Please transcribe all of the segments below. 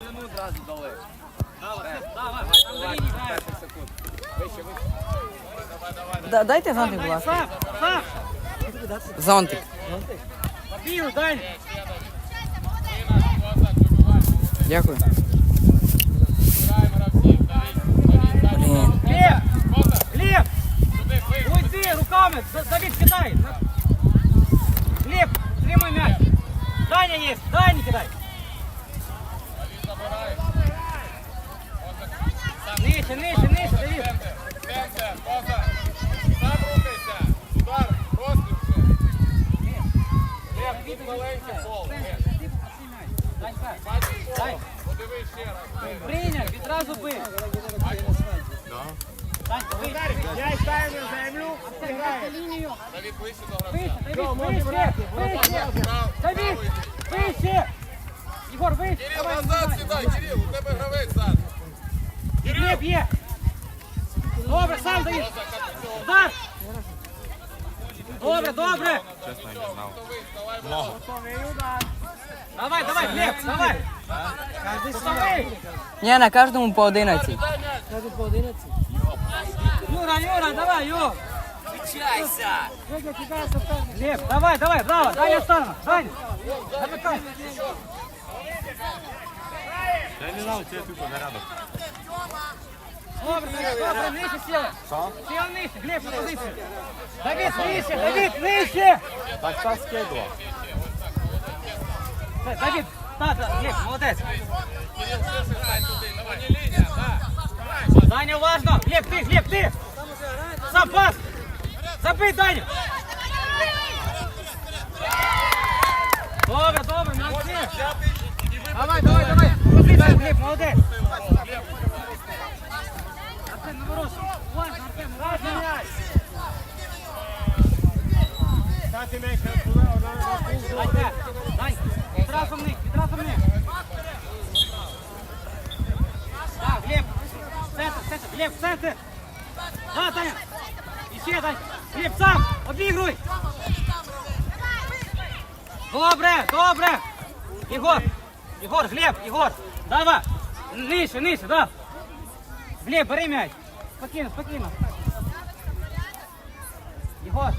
Одразу дали. Давай, давай, Давай, на лінії грає. 10 секунд. Вище, вище. Да- Дайте зонтик, будь ласка. Зонтик. Побігли, Дань. Дякую. Глеб! Руками! Давид, кидай! Глеб, тримай мяч! Даня есть! Даня кидай! Нижче, нижче, нижче, Давид! Центр, поза. Сам рухайся. Удар, розкрутся. Лев, тут маленький. Лев, бачиш? Дай. Подивись ще раз. прийняв, відразу бив! Я ставлю землю. лінію! Давід ближче до гравця. Вище, Давид, вище, вище! Давид, вище! Єгор, вище! Кирил, Давай, назад давай. сідай, Кирил, у тебе гравець ззаду. Глеб є! Добре, сам даєш! Удар! Добре, добре! Давай, давай, Глеб, давай! Кутовий! Ні, на кожному по 11. Юра, Юра, давай, Юр! Глеб, давай, давай, браво! Даня Останова, Даня! Замикай! Добре, Давид, добре, нижче сіли! Сіли нижче, Глеб, на позицію! Давид, нижче, Давид, нижче! Так так скидував. Давид, так, так, Глеб, молодець! Кирил, ширше стань туди, на вані лінія, так. Даня, уважно! Глеб, ты, Глеб, ты! Сам пас! Забий, Даня! Добре, добре, молодці! Давай, давай, давай! Позицію, Глеб, молодець! Артем, наоборот. Уважно, Артем, уважно! Дати м'яч на на. Данька, Данька, відразу в них, відразу в них! Так, Глеб, центр, центр, Глеб, центр! Да, Таня! Іще, Дань! Глеб, сам! Обігруй! Добре, добре! Єгор! Єгор, Глеб, Єгор! Давай! Нижче, нижче, да! Глеб, бери м'яч! Спокійно, спокійно! Єгор!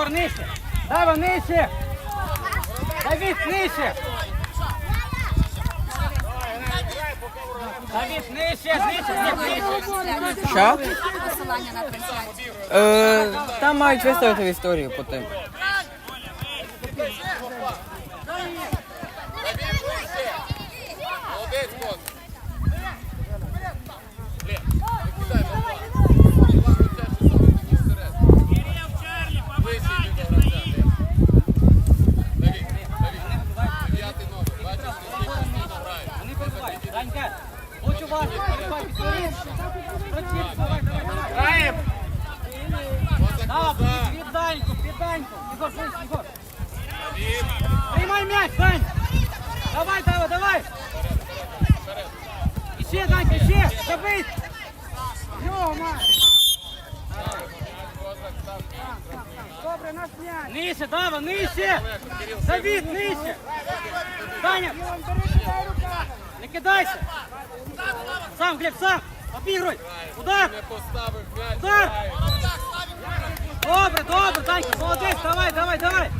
Ігор, нижче. Дава, нижче. Давид, нижче. Давид, нижче, нижче, нижче. Що? Посилання на трансляцію. Е, там мають виставити в історію потім. Молодець, кот. Лев, не кидай, Богдан. Іван Летяший саме тоді вперед. Ближче йди до гравця, Лев. Давід, Давід, дев'ятий номер. Бачиш, ти постійно грає. Вони перебувають. Данька, будь уважний. Перебувай, підсунись. Працюй, давай, давай, давай. Граємо. Поза Дава, коза. під Даньку, під Даньку. Ігор, слизь, Ігор. Приймай м'яч, Дань. Давай, Дава, давай. Іще, Данька, іще. Забий. Йома. Добре, наш м'яч. Нижче, Дава, нижче! Давид, нижче! Даня, рука. не кидайся! Сам, Глеб, сам! Обігруй! Удар! Удар! Добре, добре, Данька, молодець, давай, давай, давай!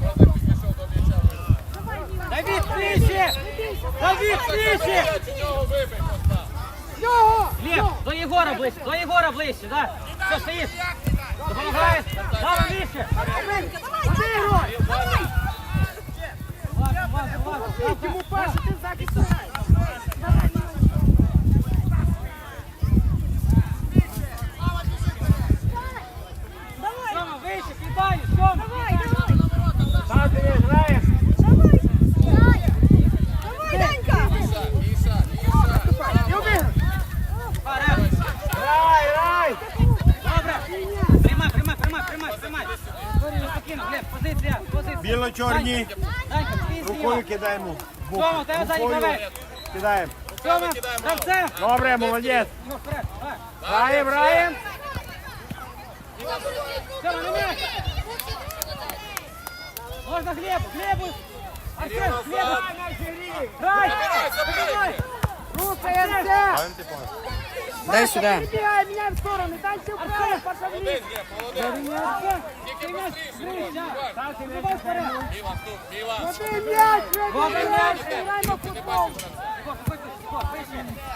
Поза підійшов до м'яча. Давид, вибий, постав. Глеб, до Єгора! Ближче, до Єгора ближче, да? Що, стоїш? Допомагаєш? Дава нижче. Давай, давай! Давай! Давай! Давай! Давай! Давай! Давай! Давай! Сьома, вище, кидай, Сьома. Там ти не граєш. Міша, Міша, Міша. І обігруй. Вперед. Грай, грай. Добре. Приймай, приймай, приймай, приймай, приймай. Спокійно, Глеб, позиція, позиція. Біло-чорні. Данька, твій Рукою зліва. кидаємо. Сьома, у тебе задній гравець. Кидаємо. Сьома, гравцем. Добре, молодець. Ну, вперед, давай. Граємо, граємо. Сьома, не м'яч. Можна Глебу, Глебу. Арсен, Глебу. Грай, забирай. Рухаємося. Дай сюди. Бігай, міняй в сторону. Дальше вправо, пошли. Молодець, Глеб, молодець.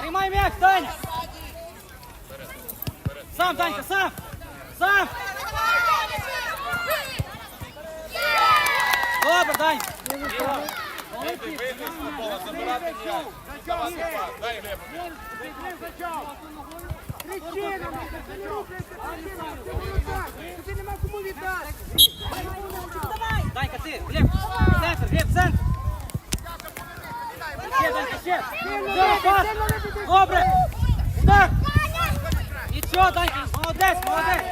Приймай м'яч, Даня. Сам, Данька, сам. Сам. Добре, футбола, забирати м'яч. Дай Глебу. Кричи на мене, ти не рухайся, рухайся. Тобі нема кому віддати. Данька, ти, Глеб. Все, Данька, молодець, молодець.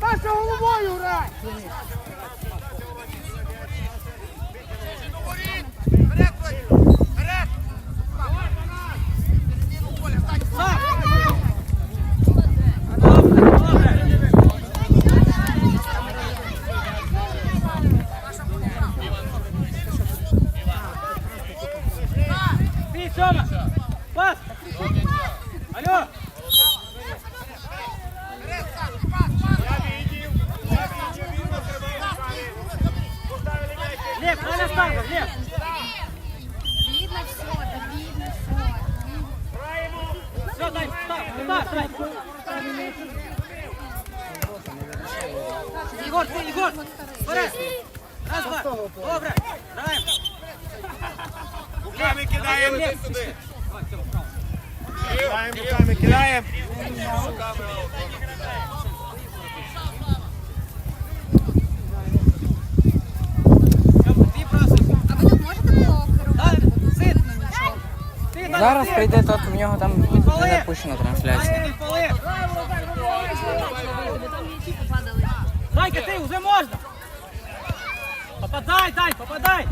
Паша головою грай. Так. Добре, добре. Ти, Сьома. Пас. Алло. Я відів, я відів, він на себе Поставили м'яч. Глеб, правильно ставка, Глеб. Видно все, да видно все. Граємо. Все, дай, став, став, дай. Ігор, ти, Ігор. Вперед. Раз, два. Добре. Граємо. Руками кидаємо. Глеб. Сюди. Давай, Сьома, вправо. Кидаємо, руками кидаємо. Сьома, ти просиш. А ви тут можете було Дай, керувати? сид. Ти, Даня, Зараз прийде тот, в нього там не запущена трансляція. Данька, ти вже можна. Попадай, Дань, попадай.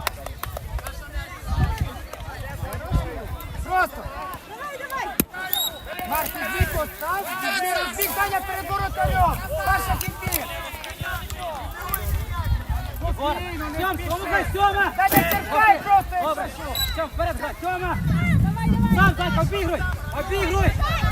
Просто. Марк, підбіг постав, підбіг, розбіг Даня перед воротарем. Паша. Ігор, Сьом, Сьома, Сьома. Даня, черкай просто, Добре. якщо що. Вперед, Сьома. Сам, Данька, обігруй. Обігруй. Обігруй.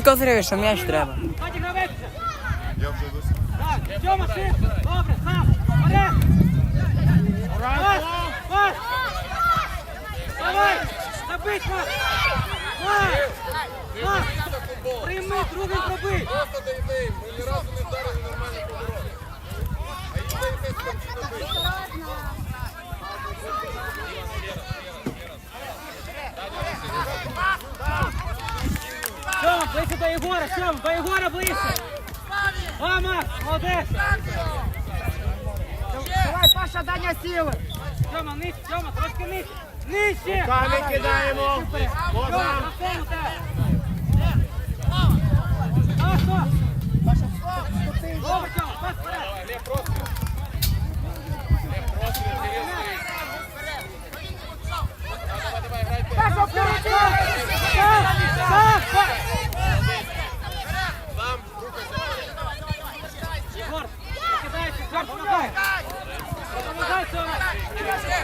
Кажи козиреві, що м'яч треба. Я вже досить. Так, Тьома, ти! Добре, сам! Вперед! Пас! Пас! Давай! Забить вас! Пас! Пас! Прийми, другий зроби! Просто дайди, бо ні разу не вдарили нормально поворот. А їй дайте спокійно бити. Єгора, Сьома, до Єгора ближче. Макс, молодець. Давай, Паша, Даня, сіли. Сьома, нижче, Сьома, трошки нижче. Нижче. Камінь кидаємо. Сьома, на сцену тебе. А, що? Добре, Сьома, пас вперед. Давай, Лев, простріл. Лев, простріл, Кирил стоїть. Давай, давай, грай ти. Паша, вперед. Так, так. Сам рухайся. Егор, кидається, Егор, помагай. Помагай, Сьома. Сьома, нижче. Хорош. Ганяй, що там, ганяй. що ти? Сьома, пішли. Просто виграє. Так, вперед, Руби! Егор, приходь. Сьома, ти. Вперед. Бігти, на. Побігли, вперед. Стоп.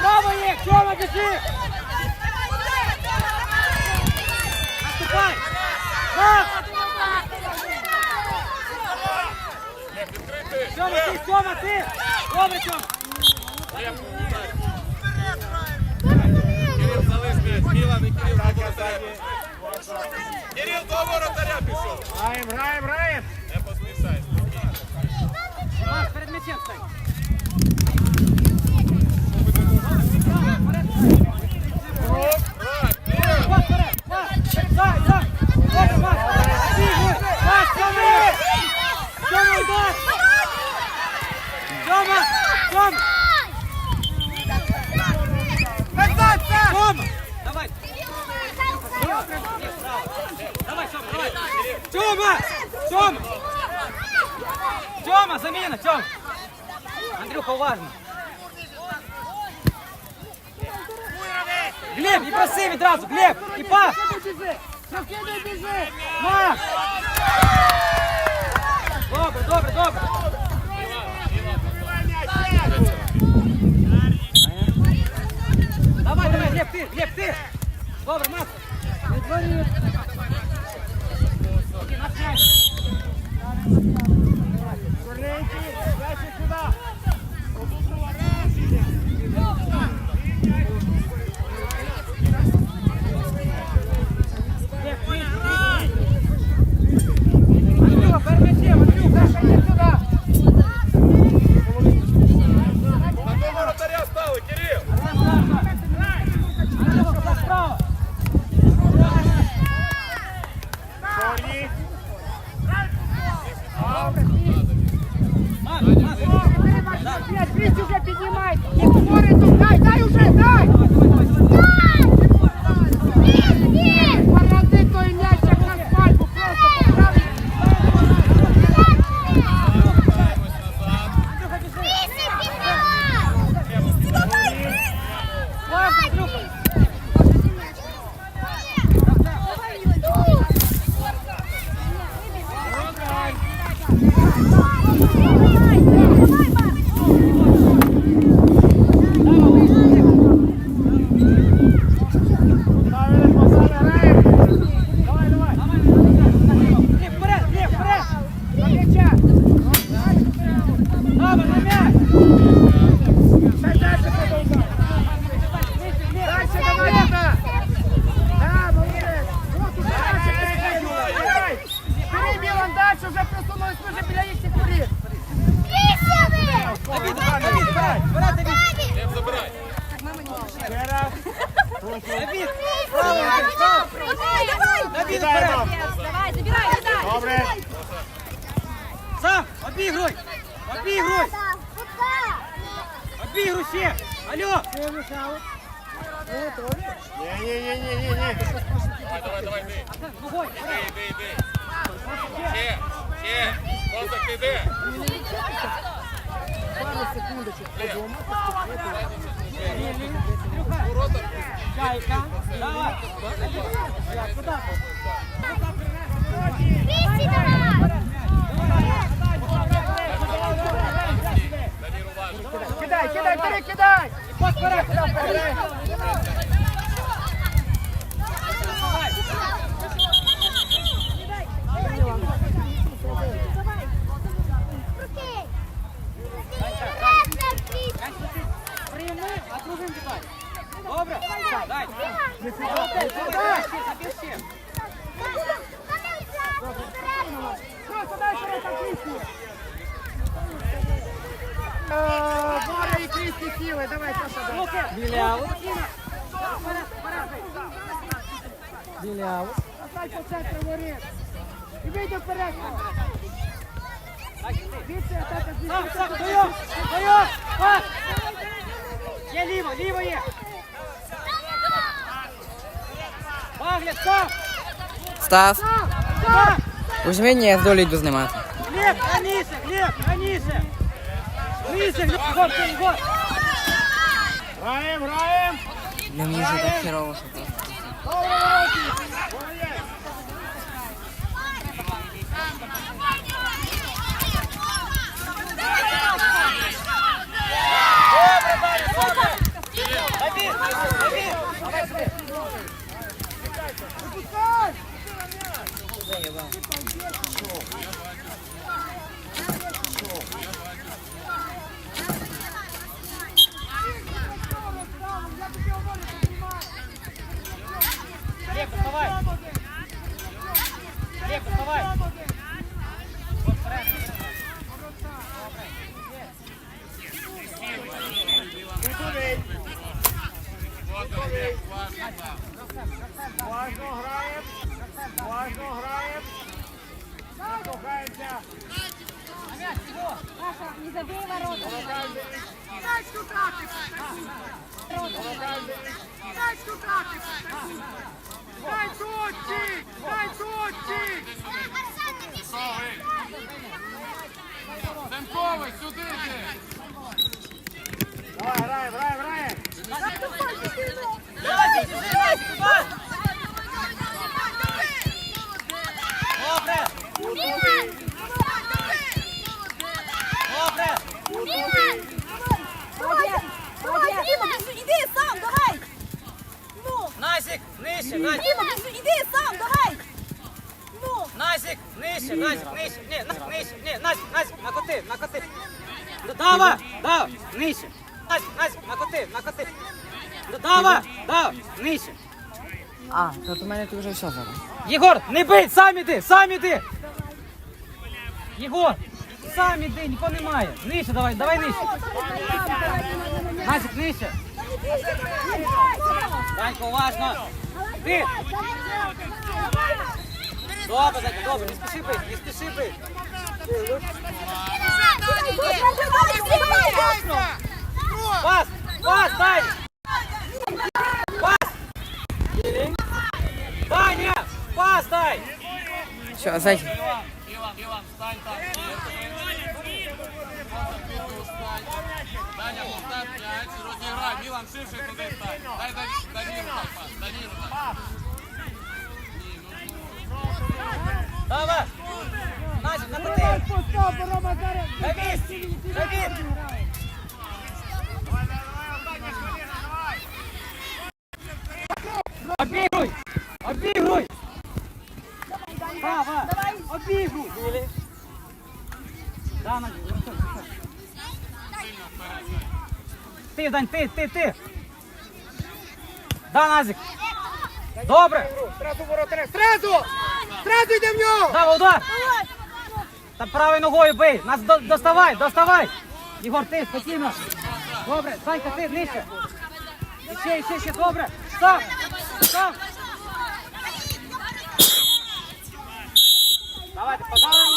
Право є, Сьома, біжи. Наступай. Так. Лев, відкритий. Сьома, ти, Добре, Сьома. Кирил, залиш м'яч. Міла, не Кирил, до воротаря. Кирил, до воротаря пішов. Граємо, граємо, граємо. Не поспішай. Макс, перед м'ячем стань. Грай. Макс, вперед. Макс, дай, дай. Добре, Макс. Бігли. Макс, Сьома. Сьома, так! Сьома. Давай. Давай, давай. Сьома, Сьома. Сьома, заміна, Сьома. Андрюха, уважно. Глеб, і проси відразу, Глеб, і пас. Макс. Добре, добре, добре. Давай, давай, Глеб, ти, Глеб, ти. Добре, Макс. Окей, наш м'яч. Чорненький, дальше Іди, іди, іди. Ще, ще. Козак. Кидай, кидай, вперед. Кидай! Не сюди, не сюди. Просто дай широко Крісті. Боря і Крісті сіли, давай, Саша, давай. Руки. Біляву. Біляву. Оставь по центру воріт. І вийди вперед. Звідси атака Сам, звідси. сам, стою, стою, пас. Ліво є. Пагляд. Стас, Стоп. візьми, ні, я вдолі йду знімати. Глеб, раніше, Глеб, раніше. Раніше, Глеб, Ігор, ти, Ігор. граєм! граємо. Для мені вже так херово, що просто. Давид, Давид. Давай сюди. Випускай. Глеб, вставай. Глеб, вставай. Уважно граємо. Уважно граємо. Слухаємося. Саша, не забей ворота. Дай шукати. Дай шукати. Дай сучі. Дай сучі. Демковий, сюди йди. Давай, граємо, граємо, граємо. Назик, нижче, иди сам, давай. Ну, Назик, нижче, Назик, нижче. Ні, на- нижче, ні, Назик, Назик, накоти, накоти. Да- Дава, дава, нижче. Назик, накоти, накоти. Да- Дава, дава, нижче. А, то у мене тут вже все зараз. Єгор, не бий, сам іди, сам іди. Єгор, сам іди, нікого немає. Нижче давай, давай нижче. Назик, нижче. Данько, уважно. Ти. Добре, Данько, добре, не спіши бити, не спіши бити. Данілу дай. Давай. Назик, накоти. Стоп, Рома, зараз. Давид, Давид. Обігруй! Обігруй! Да, вертай, вертай. Ти, Дань, ти, ти, ти! Да, Назик! Добре! Зразу воротаря. Зразу! Зразу йде в нього! Дава удар! Та правою ногою бий! Нас до- доставай, доставай! Ігор, ти спокійно! Добре, Санька, ти нижче! Ще, ще, ще, добре! Став! Став! 老板，套餐